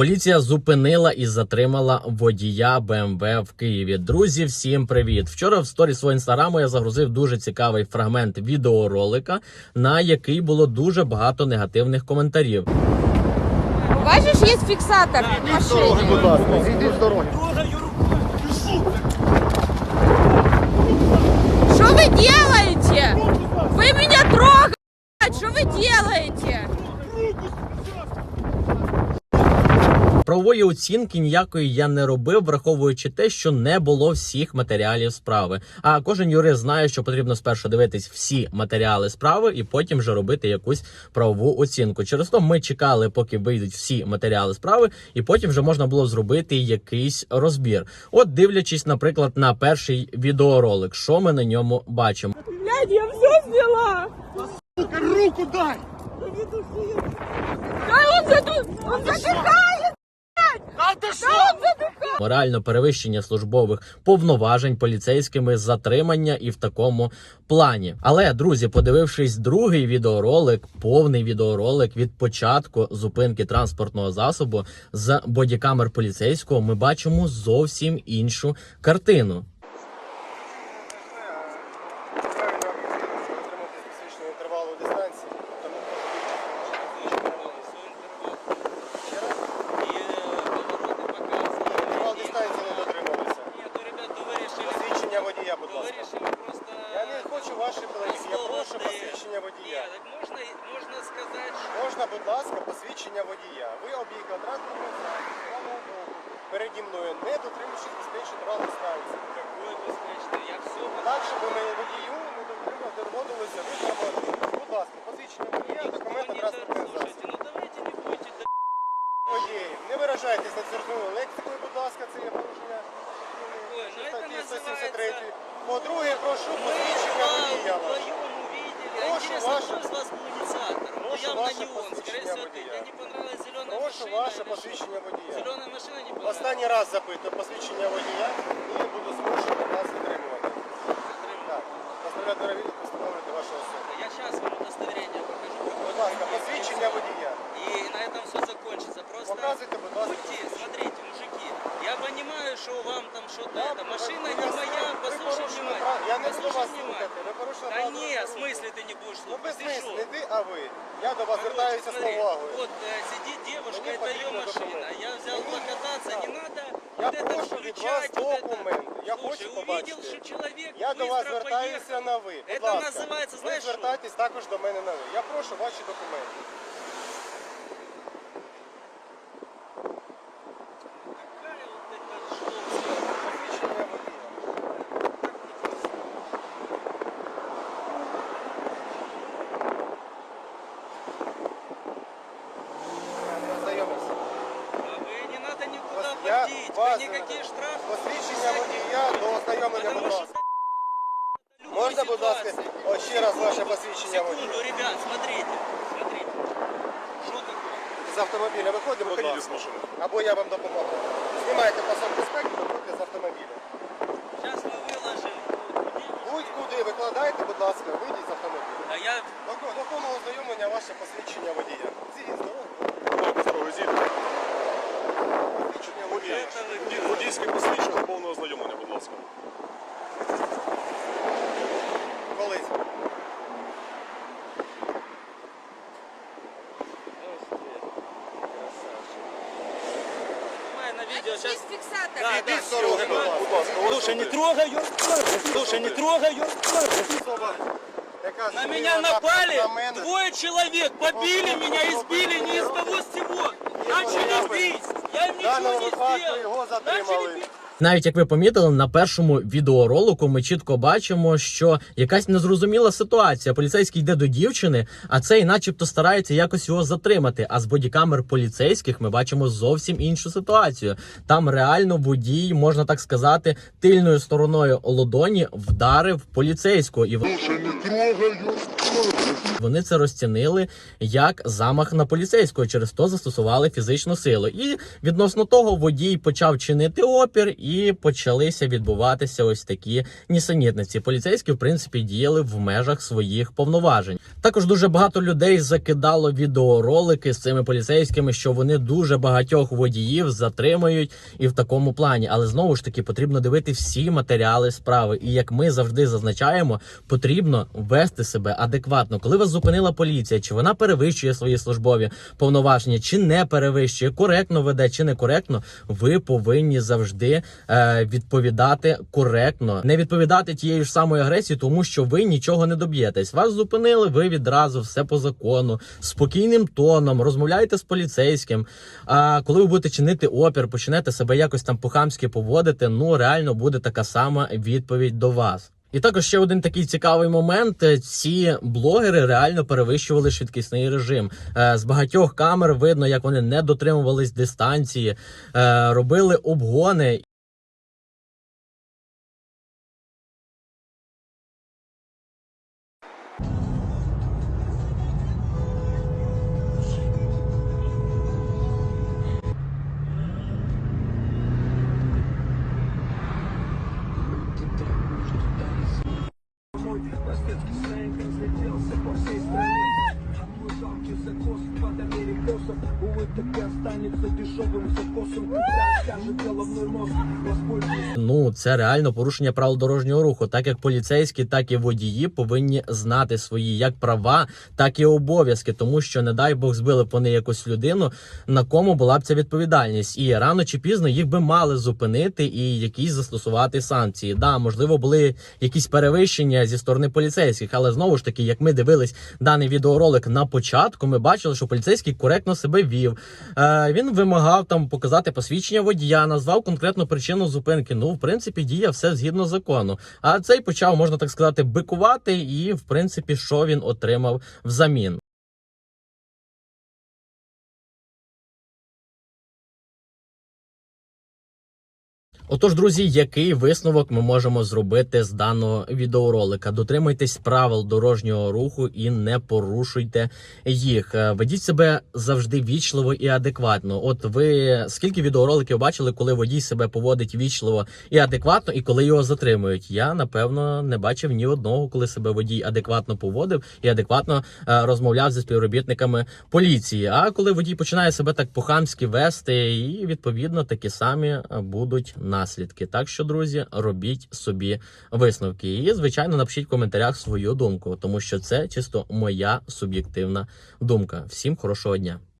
Поліція зупинила і затримала водія БМВ в Києві. Друзі, всім привіт! Вчора в сторі свого інстаграму я загрузив дуже цікавий фрагмент відеоролика, на який було дуже багато негативних коментарів. Бачиш, є фіксатор в машині. будь ласка, зійди з дороги. Що ви робите? Ви мене трогаєте! Що ви робите? Правової оцінки ніякої я не робив, враховуючи те, що не було всіх матеріалів справи. А кожен юрист знає, що потрібно спершу дивитись всі матеріали справи і потім вже робити якусь правову оцінку. Через то ми чекали, поки вийдуть всі матеріали справи, і потім вже можна було зробити якийсь розбір. От дивлячись, наприклад, на перший відеоролик, що ми на ньому бачимо. Блядь, я все зняла! Руку дай! Да он заду... Он задыхает! А ти що? Да он задыхает! Морально перевищення службових повноважень поліцейськими затримання і в такому плані. Але друзі, подивившись другий відеоролик, повний відеоролик від початку зупинки транспортного засобу з бодікамер поліцейського, ми бачимо зовсім іншу картину. інтервалу дистанції, тому інтервал дистанції не дотримувався. Посвідчення водія, будь ласка. Я не хочу ваші половини, я прошу посвідчення водія. Можна, можна сказати, що Можна, будь ласка, посвідчення водія. Ви об'їхали транспортний засіб. Переді мною, не дотримуючись безпечний інтервал дистанції. такое безпечне. Я все Так, щоб ми водію не дотримав, доводилося витримати. Будь ласка, посвідчення водія, документи транспортного засобу. Ну давайте не будете до Водій, не виражайтесь нецензурною лексикою, будь ласка, це є порушення Ой, ну це статті називається- 173. По-друге, прошу посвідчення водія ваше. вдвоем увидели. А Прошу интересно, ваше- кто из вас был инициатором? Ну, прошу явно ваше посвідчення ты. водія. Тебе не понравилась зеленая Прошу машина? ваше или что? посвідчення водія. Зеленая машина не понравилась? Останній раз запитую посвідчення водія і буду змушений вас затримувати. Так, постановляю перевірку, встановлюйте вашу особу. Я сейчас вам удостоверение покажу. Будь ласка, посвідчення водія. будешь Ну, слушать? без Ты смислу, шо? не ти, а ви. Я до вас Короче, звертаюся з смотри, повагою. Вот э, сидит девушка, Мне это ее потрібно машина. документы. Я взял покататься, не надо Я вот это прошу від вас включать. Вот это. документи. Я Слушай, хочу увидел, побачити. что человек Я до вас быстро звертаюся поехал. на ви. Будь Это ласка. називається, ви знаєш що? звертайтесь також до мене на ви. Я прошу ваші документи. я ходить, вас- вы никакие штрафы. Посвідчення водія до ознайомлення, будь Потому что ласка. любой Можна, будь ласка, ситуации. о, ще раз ваше посвідчення водія. Секунду, ребят, смотрите, смотрите. Что такое? З автомобіля виходимо, будь ласка. Або я вам допоможу. Знімайте пасок безпеки, виходьте з автомобіля. Сейчас мы выложим. Будь-куди викладайте, будь ласка, вийдіть з автомобіля. А я До, до повного ознайомлення ваше посвідчення водія. Зійдіть з дороги. Посвідчення водія. это вы Водійське посвідчення повного ознайомлення, будь ласка. Колись. снимай на видео Бачиш, є сейчас. фіксатор. Да, Зійдіть з дороги, будь ласка. Будь ласка, ось Слушай, не сюди. трогай ее. Слушай, не трогай ее. Особа, яка На зробила меня напад напали на мене. двое человек, побили меня, избили не из того с сего. Начали бить. Я В не його затримали. Навіть як ви помітили, на першому відеоролику ми чітко бачимо, що якась незрозуміла ситуація. Поліцейський йде до дівчини, а цей, начебто, старається якось його затримати. А з бодікамер поліцейських ми бачимо зовсім іншу ситуацію. Там реально водій, можна так сказати, тильною стороною ладоні вдарив поліцейського і Слушай, не трогай. Вони це розцінили як замах на поліцейського, через то застосували фізичну силу. І відносно того водій почав чинити опір, і почалися відбуватися ось такі нісенітниці. Поліцейські, в принципі, діяли в межах своїх повноважень. Також дуже багато людей закидало відеоролики з цими поліцейськими, що вони дуже багатьох водіїв затримають і в такому плані. Але знову ж таки потрібно дивити всі матеріали справи. І як ми завжди зазначаємо, потрібно вести себе адекватно. Коли вас зупинила поліція, чи вона перевищує свої службові повноваження, чи не перевищує, коректно веде, чи некоректно, ви повинні завжди е, відповідати коректно, не відповідати тією ж самою агресією, тому що ви нічого не доб'єтесь. Вас зупинили, ви відразу все по закону, спокійним тоном, розмовляєте з поліцейським. А коли ви будете чинити опір, почнете себе якось там по-хамськи поводити, ну реально буде така сама відповідь до вас. І також ще один такий цікавий момент: Е, ці блогери реально перевищували швидкісний режим. Е, З багатьох камер видно, як вони не дотримувались дистанції, е, робили обгони. Простецкий сленг разлетелся по всей стране Твой жалкий закос под америкосов Увы, так и останется дешевым закосом Когда Ну це реально порушення правил дорожнього руху. Так як поліцейські, так і водії повинні знати свої як права, так і обов'язки, тому що, не дай Бог, збили б вони якусь людину, на кому була б ця відповідальність. І рано чи пізно їх би мали зупинити і якісь застосувати санкції. Да, можливо, були якісь перевищення зі сторони поліцейських, але знову ж таки, як ми дивились даний відеоролик на початку, ми бачили, що поліцейський коректно себе вів. Е, він вимагав там показати посвідчення водія, назвав конкретну причину зупинки. Ну, в принципі, діє все згідно закону. А цей почав, можна так сказати, бикувати, і в принципі, що він отримав взамін. Отож, друзі, який висновок ми можемо зробити з даного відеоролика? Дотримуйтесь правил дорожнього руху і не порушуйте їх. Е, Ведіть себе завжди вічливо і адекватно. От ви скільки відеороликів бачили, коли водій себе поводить вічливо і адекватно, і коли його затримують? Я напевно не бачив ні одного, коли себе водій адекватно поводив і адекватно е, розмовляв зі співробітниками поліції. А коли водій починає себе так по-хамськи вести, і відповідно такі самі е, будуть наслідки. Так що, друзі, робіть собі висновки. І, звичайно, напишіть в коментарях свою думку, тому що це чисто моя суб'єктивна думка. Всім хорошого дня.